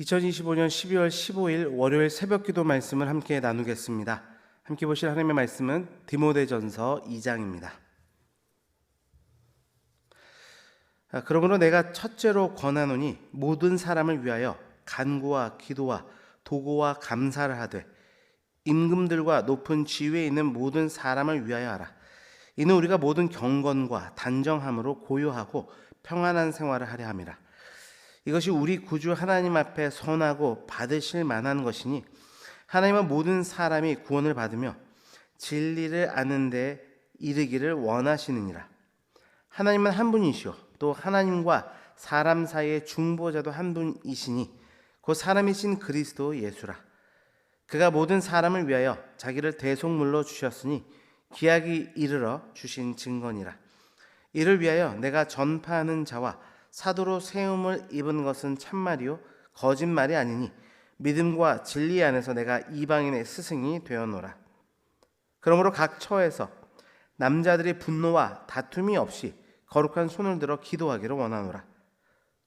2025년 12월 15일 월요일 새벽 기도 말씀을 함께 나누겠습니다. 함께 보실 하나님의 말씀은 디모데전서 2장입니다. 아, 그러므로 내가 첫째로 권하노니 모든 사람을 위하여 간구와 기도와 도고와 감사를 하되 임금들과 높은 지위에 있는 모든 사람을 위하여 하라. 이는 우리가 모든 경건과 단정함으로 고요하고 평안한 생활을 하려 함이라. 이것이 우리 구주 하나님 앞에 선하고 받으실 만한 것이니 하나님은 모든 사람이 구원을 받으며 진리를 아는 데 이르기를 원하시느니라. 하나님은 한 분이시오. 또 하나님과 사람 사이의 중보자도 한 분이시니 그 사람이신 그리스도 예수라. 그가 모든 사람을 위하여 자기를 대속물로 주셨으니 기약이 이르러 주신 증거니라. 이를 위하여 내가 전파하는 자와 사도로 세움을 입은 것은 참말이요 거짓말이 아니니 믿음과 진리 안에서 내가 이방인의 스승이 되었노라. 그러므로 각 처에서 남자들이 분노와 다툼이 없이 거룩한 손을 들어 기도하기를 원하노라.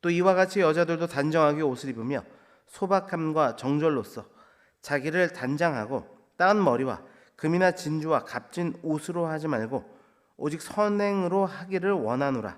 또 이와 같이 여자들도 단정하게 옷을 입으며 소박함과 정절로서 자기를 단장하고 따은 머리와 금이나 진주와 값진 옷으로 하지 말고 오직 선행으로 하기를 원하노라.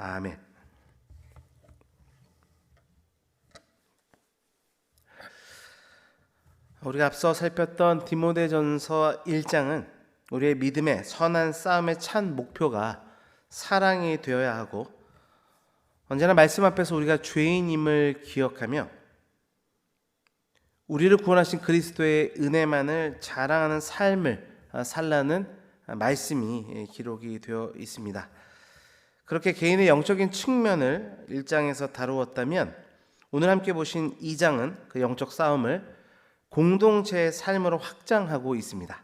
아멘. 우리가 앞서 살폈던 디모데전서 1장은 우리의 믿음의 선한 싸움의 찬 목표가 사랑이 되어야 하고 언제나 말씀 앞에서 우리가 죄인임을 기억하며 우리를 구원하신 그리스도의 은혜만을 자랑하는 삶을 살라는 말씀이 기록이 되어 있습니다. 그렇게 개인의 영적인 측면을 1장에서 다루었다면 오늘 함께 보신 2장은 그 영적 싸움을 공동체의 삶으로 확장하고 있습니다.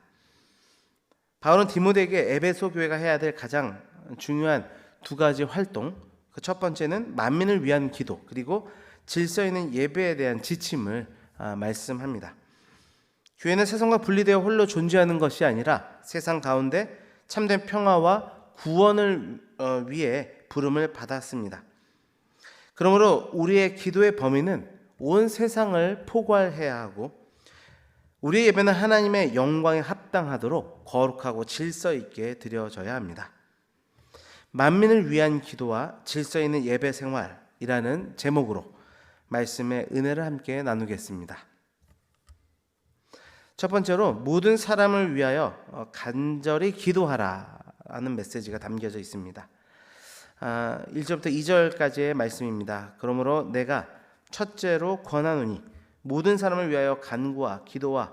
바울은 디모데에게 에베소 교회가 해야 될 가장 중요한 두 가지 활동, 그 첫 번째는 만민을 위한 기도, 그리고 질서 있는 예배에 대한 지침을 아, 말씀합니다. 교회는 세상과 분리되어 홀로 존재하는 것이 아니라 세상 가운데 참된 평화와 구원을 어, 위해 부름을 받았습니다. 그러므로 우리의 기도의 범위는 온 세상을 포괄해야 하고 우리의 예배는 하나님의 영광에 합당하도록 거룩하고 질서 있게 드려져야 합니다. 만민을 위한 기도와 질서 있는 예배 생활이라는 제목으로 말씀의 은혜를 함께 나누겠습니다. 첫 번째로 모든 사람을 위하여 어, 간절히 기도하라 라는 메시지가 담겨져 있습니다. 1절부터 아, 2절까지의 말씀입니다. 그러므로 내가 첫째로 권하노니 모든 사람을 위하여 간구와 기도와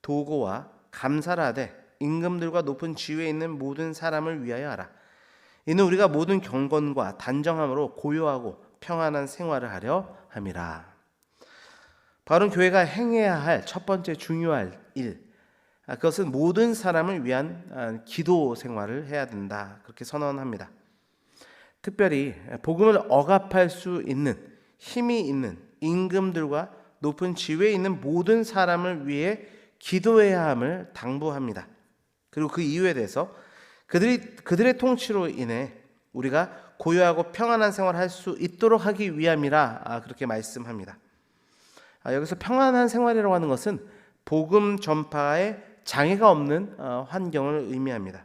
도고와 감사를 하되 임금들과 높은 지위에 있는 모든 사람을 위하여 하라. 이는 우리가 모든 경건과 단정함으로 고요하고 평안한 생활을 하려 함이라. 바울은 교회가 행해야 할 첫 번째 중요할 일, 아, 그것은 모든 사람을 위한 아, 기도 생활을 해야 된다. 그렇게 선언합니다. 특별히 복음을 억압할 수 있는 힘이 있는 임금들과 높은 지위에 있는 모든 사람을 위해 기도해야 함을 당부합니다. 그리고 그 이유에 대해서 그들이 그들의 통치로 인해 우리가 고요하고 평안한 생활을 할 수 있도록 하기 위함이라 아, 그렇게 말씀합니다. 아, 여기서 평안한 생활이라고 하는 것은 복음 전파에 장애가 없는 어, 환경을 의미합니다.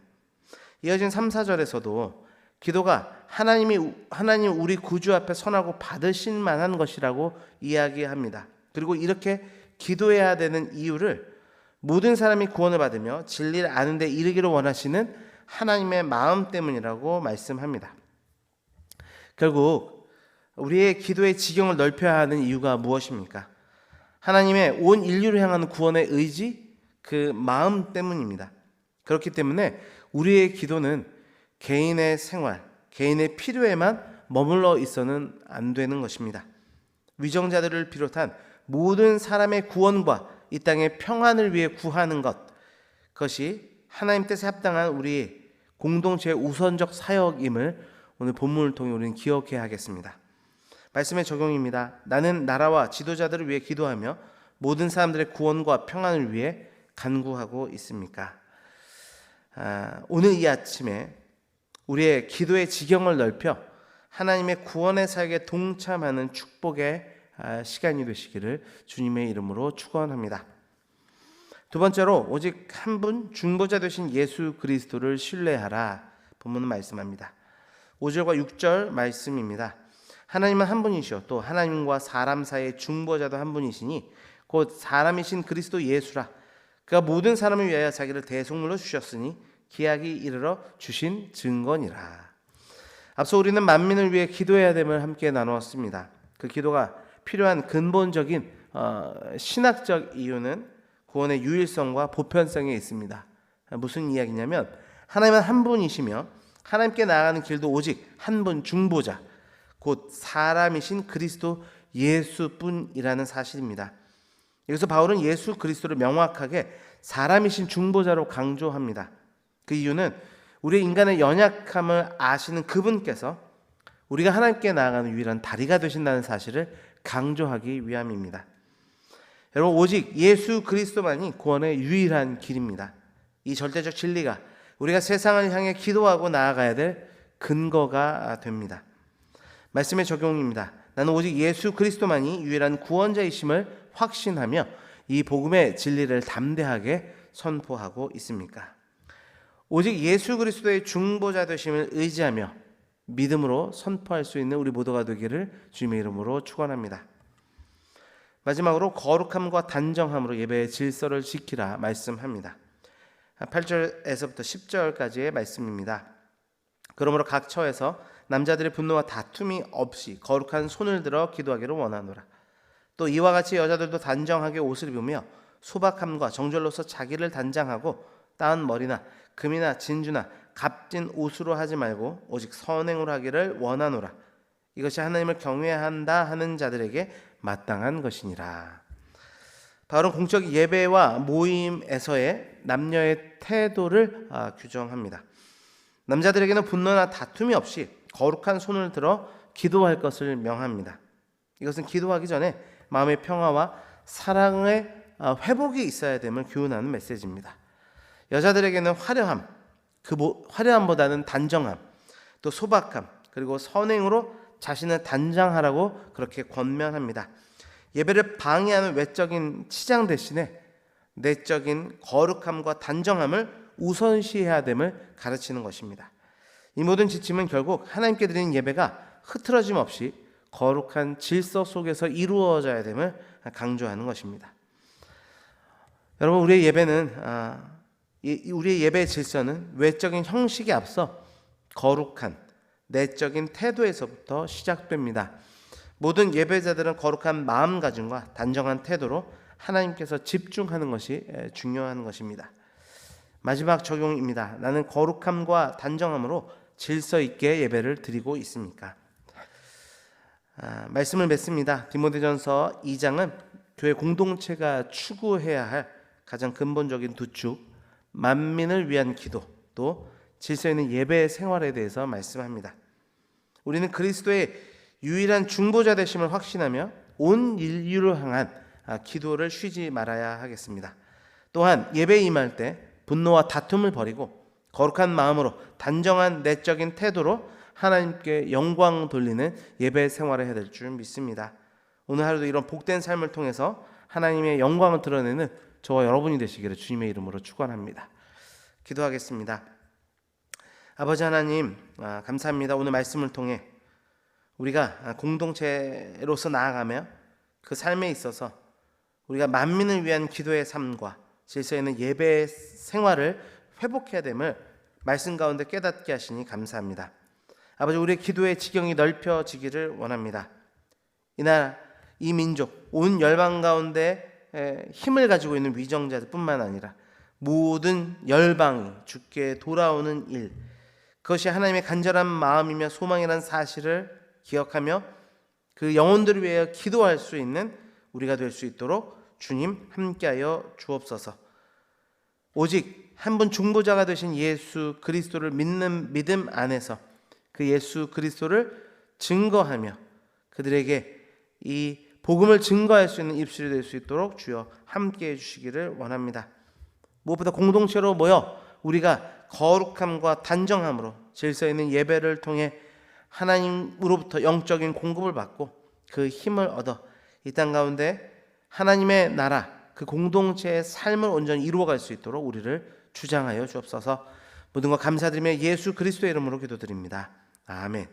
이어진 3, 4절에서도 기도가 하나님이 하나님 우리 구주 앞에 선하고 받으실 만한 것이라고 이야기합니다. 그리고 이렇게 기도해야 되는 이유를 모든 사람이 구원을 받으며 진리를 아는데 이르기를 원하시는 하나님의 마음 때문이라고 말씀합니다. 결국 우리의 기도의 지경을 넓혀야 하는 이유가 무엇입니까? 하나님의 온 인류를 향하는 구원의 의지, 그 마음 때문입니다. 그렇기 때문에 우리의 기도는 개인의 생활, 개인의 필요에만 머물러 있어는 안 되는 것입니다. 위정자들을 비롯한 모든 사람의 구원과 이 땅의 평안을 위해 구하는 것 그것이 하나님 뜻에 합당한 우리 공동체의 우선적 사역임을 오늘 본문을 통해 우리는 기억해야 하겠습니다. 말씀의 적용입니다. 나는 나라와 지도자들을 위해 기도하며 모든 사람들의 구원과 평안을 위해 간구하고 있습니까? 아, 오늘 이 아침에 우리의 기도의 지경을 넓혀 하나님의 구원의 사역에 동참하는 축복의 아, 시간이 되시기를 주님의 이름으로 축원합니다. 두 번째로 오직 한 분 중보자 되신 예수 그리스도를 신뢰하라 본문은 말씀합니다. 5절과 6절 말씀입니다. 하나님은 한 분이시요 또 하나님과 사람 사이의 중보자도 한 분이시니 곧 사람이신 그리스도 예수라 그가 모든 사람을 위하여 자기를 대속물로 주셨으니 기약이 이르러 주신 증거니라. 앞서 우리는 만민을 위해 기도해야 됨을 함께 나누었습니다. 그 기도가 필요한 근본적인 어, 신학적 이유는 구원의 유일성과 보편성에 있습니다. 무슨 이야기냐면 하나님은 한 분이시며 하나님께 나아가는 길도 오직 한 분 중보자 곧 사람이신 그리스도 예수뿐이라는 사실입니다. 여기서 바울은 예수 그리스도를 명확하게 사람이신 중보자로 강조합니다. 그 이유는 우리 인간의 연약함을 아시는 그분께서 우리가 하나님께 나아가는 유일한 다리가 되신다는 사실을 강조하기 위함입니다. 여러분 오직 예수 그리스도만이 구원의 유일한 길입니다. 이 절대적 진리가 우리가 세상을 향해 기도하고 나아가야 될 근거가 됩니다. 말씀의 적용입니다. 나는 오직 예수 그리스도만이 유일한 구원자이심을 확신하며 이 복음의 진리를 담대하게 선포하고 있습니까? 오직 예수 그리스도의 중보자 되심을 의지하며 믿음으로 선포할 수 있는 우리 모두가 되기를 주님의 이름으로 축원합니다. 마지막으로 거룩함과 단정함으로 예배의 질서를 지키라 말씀합니다. 8절에서부터 10절까지의 말씀입니다. 그러므로 각 처에서 남자들의 분노와 다툼이 없이 거룩한 손을 들어 기도하기를 원하노라. 또 이와 같이 여자들도 단정하게 옷을 입으며 소박함과 정절로서 자기를 단장하고 따은 머리나 금이나 진주나 값진 옷으로 하지 말고 오직 선행으로 하기를 원하노라. 이것이 하나님을 경외한다 하는 자들에게 마땅한 것이니라. 바울은 공적 예배와 모임에서의 남녀의 태도를 아, 규정합니다. 남자들에게는 분노나 다툼이 없이 거룩한 손을 들어 기도할 것을 명합니다. 이것은 기도하기 전에 마음의 평화와 사랑의 아, 회복이 있어야 됨을 교훈하는 메시지입니다. 여자들에게는 화려함, 그 화려함보다는 단정함, 또 소박함, 그리고 선행으로 자신을 단장하라고 그렇게 권면합니다. 예배를 방해하는 외적인 치장 대신에 내적인 거룩함과 단정함을 우선시해야 됨을 가르치는 것입니다. 이 모든 지침은 결국 하나님께 드리는 예배가 흐트러짐 없이 거룩한 질서 속에서 이루어져야 됨을 강조하는 것입니다. 여러분 우리의 예배는 아, 우리의 예배 질서는 외적인 형식에 앞서 거룩한 내적인 태도에서부터 시작됩니다. 모든 예배자들은 거룩한 마음가짐과 단정한 태도로 하나님께서 집중하는 것이 중요한 것입니다. 마지막 적용입니다. 나는 거룩함과 단정함으로 질서 있게 예배를 드리고 있습니까? 아, 말씀을 맺습니다. 디모데전서 2장은 교회 공동체가 추구해야 할 가장 근본적인 두 축, 만민을 위한 기도, 또 질서 있는 예배 생활에 대해서 말씀합니다. 우리는 그리스도의 유일한 중보자 되심을 확신하며 온 인류를 향한 아, 기도를 쉬지 말아야 하겠습니다. 또한 예배 임할 때 분노와 다툼을 버리고 거룩한 마음으로 단정한 내적인 태도로 하나님께 영광 돌리는 예배 생활을 해야 될 줄 믿습니다. 오늘 하루도 이런 복된 삶을 통해서 하나님의 영광을 드러내는 저와 여러분이 되시기를 주님의 이름으로 축원합니다. 기도하겠습니다. 아버지 하나님 아, 감사합니다. 오늘 말씀을 통해 우리가 공동체로서 나아가며 그 삶에 있어서 우리가 만민을 위한 기도의 삶과 질서 있는 예배 생활을 회복해야 됨을 말씀 가운데 깨닫게 하시니 감사합니다. 아버지 우리의 기도의 지경이 넓혀지기를 원합니다. 이날 이 민족 온 열방 가운데 힘을 가지고 있는 위정자들뿐만 아니라 모든 열방이 주께 돌아오는 일 그것이 하나님의 간절한 마음이며 소망이라는 사실을 기억하며 그 영혼들을 위하여 기도할 수 있는 우리가 될 수 있도록 주님 함께하여 주옵소서. 오직 한 분 중보자가 되신 예수 그리스도를 믿는 믿음 안에서 그 예수 그리스도를 증거하며 그들에게 이 복음을 증거할 수 있는 입술이 될 수 있도록 주여 함께 해 주시기를 원합니다. 무엇보다 공동체로 모여 우리가 거룩함과 단정함으로 질서 있는 예배를 통해 하나님으로부터 영적인 공급을 받고 그 힘을 얻어 이 땅 가운데 하나님의 나라 그 공동체의 삶을 온전히 이루어갈 수 있도록 우리를 주장하여 주옵소서. 모든 것 감사드리며 예수 그리스도의 이름으로 기도드립니다. 아멘.